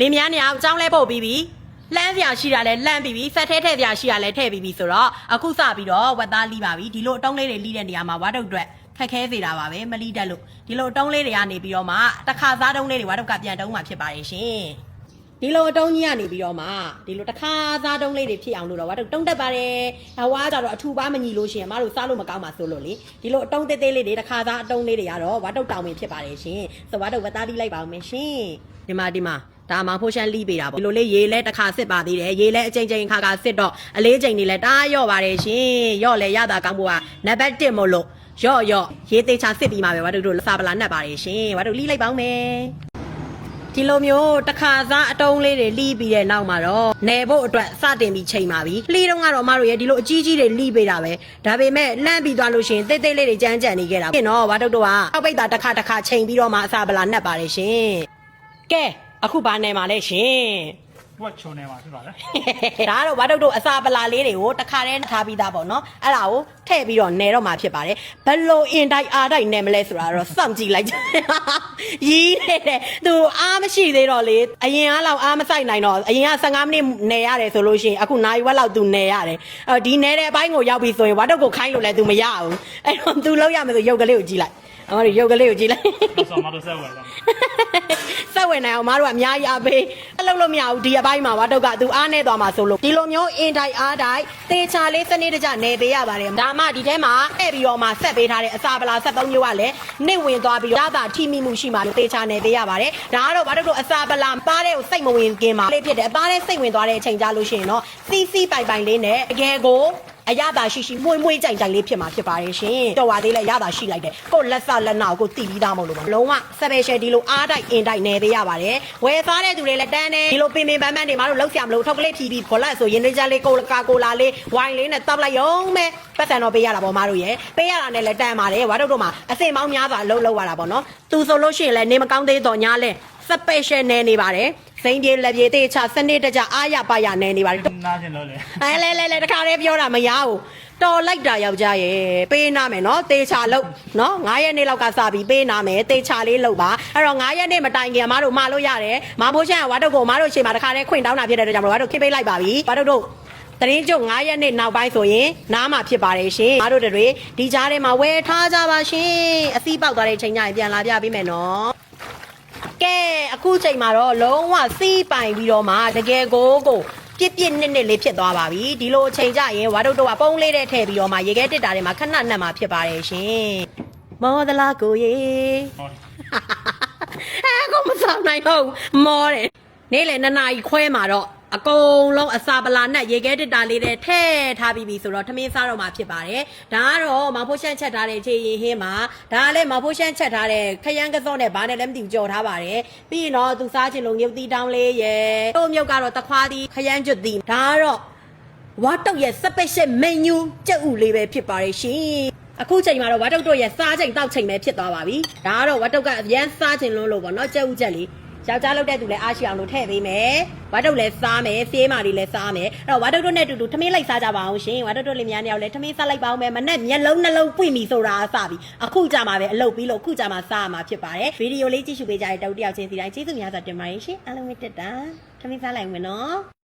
လင်းမြန်းနေအောင်အကြောင်းလဲပို့ပြီးပြီလှမ်းစရာရှိတာလဲလှမ်းပြီးပြီဆက်ထဲထည့်စရာရှိတာလဲထည့်ပြီးပြီဆိုတော့အခုစပြီးတော့ဝက်သားလီးပါပြီဒီလိုအတုံးလေးတွေလီးတဲ့နေရာမှာဝါတုတ်အတွက်ခက်ခဲစေတာပါပဲမလီးတတ်လို့ဒီလိုအတုံးလေးတွေကနေပြီးတော့မှတစ်ခါစားတုံးလေးတွေဝါတုတ်ကပြန်တုံးမှာဖြစ်ပါတယ်ရှင်ဒီလိုအတုံးကြီးကနေပြီးတော့မှဒီလိုတစ်ခါစားတုံးလေးတွေဖြစ်အောင်လို့တော့ဝါတုတ်တုံးတက်ပါတယ်ဟဝါကြတော့အထူပါမညီလို့ရှိရင်မတို့စားလို့မကောင်းပါဆိုလို့လေဒီလိုအတုံးသေးသေးလေးတွေတစ်ခါစားအတုံးလေးတွေကတော့ဝါတုတ်တောင်ပင်ဖြစ်ပါတယ်ရှင်ဆိုဝါတုတ်ဝက်သားလီးလိုက်ပါအောင်မယ်ရှင်ဒီမှာဒီမှာ ဒါမှဖိုးရှမ်းလီးပေးတာပေါ့ဒီလိုလေးရေလဲတစ်ခါစစ်ပါသေးတယ်ရေလဲအချိန်ချိန်ခါခါစစ်တော့အလေးချိန်နေလဲတားရော့ပါတယ်ရှင်ရော့လဲရတာကောင်းဖို့ကနံပါတ်1မို့လို့ရော့ရော့ရေသေးချာစစ်ပြီးမှပဲဝါတို့တို့စာပလာနှက်ပါတယ်ရှင်ဝါတို့လီးလိုက်ပါဦးမယ်ဒီလိုမျိုးတစ်ခါစားအတုံးလေးတွေလီးပြီးတဲ့နောက်မှာတော့နယ်ဖို့အတွက်စတင်ပြီးချိန်ပါပြီလီးတော့ကတော့မတို့ရဲ့ဒီလိုအကြီးကြီးတွေလီးပေးတာပဲဒါပေမဲ့လှမ်းပြီးသွားလို့ရှိရင်တိတ်တိတ်လေးတွေကြမ်းကြမ်းနေခဲ့တာပြင်တော့ဝါတို့တို့ကအောက်ပိတ်တာတစ်ခါတစ်ခါချိန်ပြီးတော့မှအစာပလာနှက်ပါတယ်ရှင်ကဲ အခုဘာနယ်မှာလဲရှင်ဘွက်ချုံနေမှာဖြစ်ပါလေဒါကတော့ဘာတုတ်တို့အစာပလာလေးတွေကိုတစ်ခါတည်းထားပြီးသားပေါ့နော်အဲ့ဒါကိုထည့်ပြီးတော့နယ်တော့မှာဖြစ်ပါတယ်ဘယ်လိုအင်တိုက်အားတိုက်နယ်မလဲဆိုတာတော့စောင့်ကြည့်လိုက်ကြရီးနေတဲ့သူအားမရှိသေးတော့လေအရင်ကလောက်အားမဆိုင်နိုင်တော့အရင်က15မိနစ်နယ်ရတယ်ဆိုလို့ရှိရင်အခုနိုင်ဝက်လောက်သူနယ်ရတယ်အဲ့တော့ဒီနယ်တဲ့အပိုင်းကိုရောက်ပြီဆိုရင်ဘာတုတ်ကိုခိုင်းလို့လဲသူမရဘူးအဲ့တော့သူလောက်ရမယ်ဆိုရုပ်ကလေးကိုကြည့်လိုက်အမတို့ရုပ်ကလေးကိုကြည့်လိုက်တော့ဆောမတော့ဆက်ဝယ်လာစက် ဝင်နိုင်အောင်မတို့ကအများကြီးအားပေးအလုပ်လို့မရဘူးဒီအပိုင်းမှာဝါတုတ်ကသူအားနေသွားမှာဆိုလို့ဒီလိုမျိုးအင်တိုင်းအားတိုင်းတေချာလေးစနစ်တကျနေပေးရပါတယ်ဒါမှဒီထဲမှာအဲ့ပြီးတော့မှဆက်ပေးထားတဲ့အစာပလာ73မျိုးကလည်းနှိမ့်ဝင်သွားပြီးတော့ဒါသာထိမိမှုရှိမှလို့တေချာနေပေးရပါတယ်ဒါကတော့ဝါတုတ်တို့အစာပလာပါတဲ့ကိုစိတ်မဝင်ခင်မှာလေးဖြစ်တယ်အသားလေးစိတ်ဝင်သွားတဲ့အချိန်ကြလို့ရှိရင်တော့စီးစီးပိုင်ပိုင်လေးနဲ့အငယ်ကို အရသာရှိရှိမွေ့မွေ့ကြိုင်ကြိုင်လေးဖြစ်မှာဖြစ်ပါတယ်ရှင်တော်ပါသေးလဲရတာရှိလိုက်တယ်ကိုလက်စလက်နောက်ကိုတီးပြီးသားမဟုတ်လို့ပါလုံးဝ special ဒီလိုအားတိုက်အင်တိုက်နေပေးရပါတယ်ဝယ်စားတဲ့သူတွေလည်းတန်းတယ်ဒီလိုပင်ပင်ပန်းပန်းတွေမတို့လောက်ဆရာမလို့ထောက်ကလေးဖြီးပြီးခေါ်လိုက်ဆိုရင်လေးကြလေးကိုကာကိုလာလေးဝိုင်လေးနဲ့တောက်လိုက်ရုံပဲပတ်စံတော့ပေးရတာပေါ့မတို့ရဲ့ပေးရတာနဲ့လည်းတန်းပါတယ်ဝါတို့တို့မှာအစင်ပေါင်းများစွာအလုပ်လုပ်ရတာပေါ့နော်သူဆိုလို့ရှိရင်လည်းနေမကောင်းသေးတော့ညာလဲ special နေနေပါတယ် စိမ့်ပြေလက်ပြေသေးချစနစ်တကျအားရပါရနေနေပါတယ်နားကျင်လို့လေအဲလဲလဲလဲတခါလေးပြောတာမရဘူးတော်လိုက်တာယောက်ျားရဲ့ပေးနာမယ်နော်တေချာလို့နော်9ရက်နေ့လောက်ကစပြီးပေးနာမယ်တေချာလေးလို့ပါအဲ့တော့9ရက်နေ့မတိုင်ခင်မတို့မလို့ရတယ်မဖိုးချမ်းကဝါတုတ်ကိုမတို့ချိန်မှာတခါလေးခွင့်တောင်းတာဖြစ်တဲ့အတွက်ကြောင့်မလို့ဝါတုတ်ခိပေးလိုက်ပါပြီဝါတုတ်တို့တရင်ကျုပ်9ရက်နေ့နောက်ပိုင်းဆိုရင်နားမှာဖြစ်ပါတယ်ရှင်မတို့တွေဒီကြားထဲမှာဝယ်ထားကြပါရှင်အစီးပေါက်သွားတဲ့ချိန်ကျရင်ပြန်လာပြပေးမယ်နော်ကဲ အခုချိန်မှာတော့လုံးဝစီးပိုင်ပြီးတော့မှတကယ်ကိုကိုပြစ်ပြစ်နစ်နစ်လေးဖြစ်သွားပါပြီဒီလိုအချိန်ကြရင်ဝါတို့တို့ကပုံးလေးတဲ့ထည့်ပြီးတော့မှရေခဲတစ်တာတွေမှာခဏနှက်မှာဖြစ်ပါတယ်ရှင်မောသလားကိုရေဟုတ်အဲကိုမဆောင်နိုင်တော့ဘူးမောတယ်နေ့လေနှစ်နာရီခွဲမှာတော့ အကုန်လုံးအစာပလာနဲ့ရေခဲတစ်တာလေးတွေထည့်ထားပြီးပြီဆိုတော့ထမင်းစားတော့မှာဖြစ်ပါတယ်ဒါကတော့မောင်ဖိုးရှန့်ချက်ထားတဲ့ခြေရင်ဟင်းမှာဒါကလည်းမောင်ဖိုးရှန့်ချက်ထားတဲ့ခရမ်းကစောနဲ့ဘာနဲ့လည်းမသိဘူးကြော်ထားပါတယ်ပြီးရင်တော့သူစားချင်လို့ငုတ်တီတောင်းလေးရယ်တို့မြုပ်ကတော့တခွားသီးခရမ်းကျွတ်သီးဒါကတော့ဝါတုတ်ရဲ့ special menu ကြက်ဥလေးပဲဖြစ်ပါတယ်ရှင်အခုချိန်မှာတော့ဝါတုတ်တို့ရဲ့စားချိန်တောက်ချိန်ပဲဖြစ်သွားပါပြီဒါကတော့ဝါတုတ်ကအရန်စားချိန်လုံးလို့ပေါ့နော်ကြက်ဥကြက်လေး ယောက်ျားလောက်တဲ့သူလည်းအားရှိအောင်လို့ထည့်ပေးမယ်ဝါတုတ်လည်းစားမယ်ဖေးမာလေးလည်းစားမယ်အဲ့တော့ဝါတုတ်တို့နဲ့အတူတူထမင်းလိုက်စားကြပါအောင်ရှင်ဝါတုတ်တို့လေးများနေအောင်လည်းထမင်းစားလိုက်ပါအောင်မယ်မနဲ့မျက်လုံးနှလုံးပွင့်ပြီဆိုတာအစပြီအခုကြမှာပဲအလုပ်ပြီးလို့အခုကြမှာစားရမှာဖြစ်ပါတယ်ဗီဒီယိုလေးကြည့်ရှုပေးကြတဲ့တောက်တယောက်ချင်းစီတိုင်းကျေးဇူးများစွာတင်ပါတယ်ရှင်အားလုံးပဲတက်တာထမင်းစားလိုက်ဝင်နော်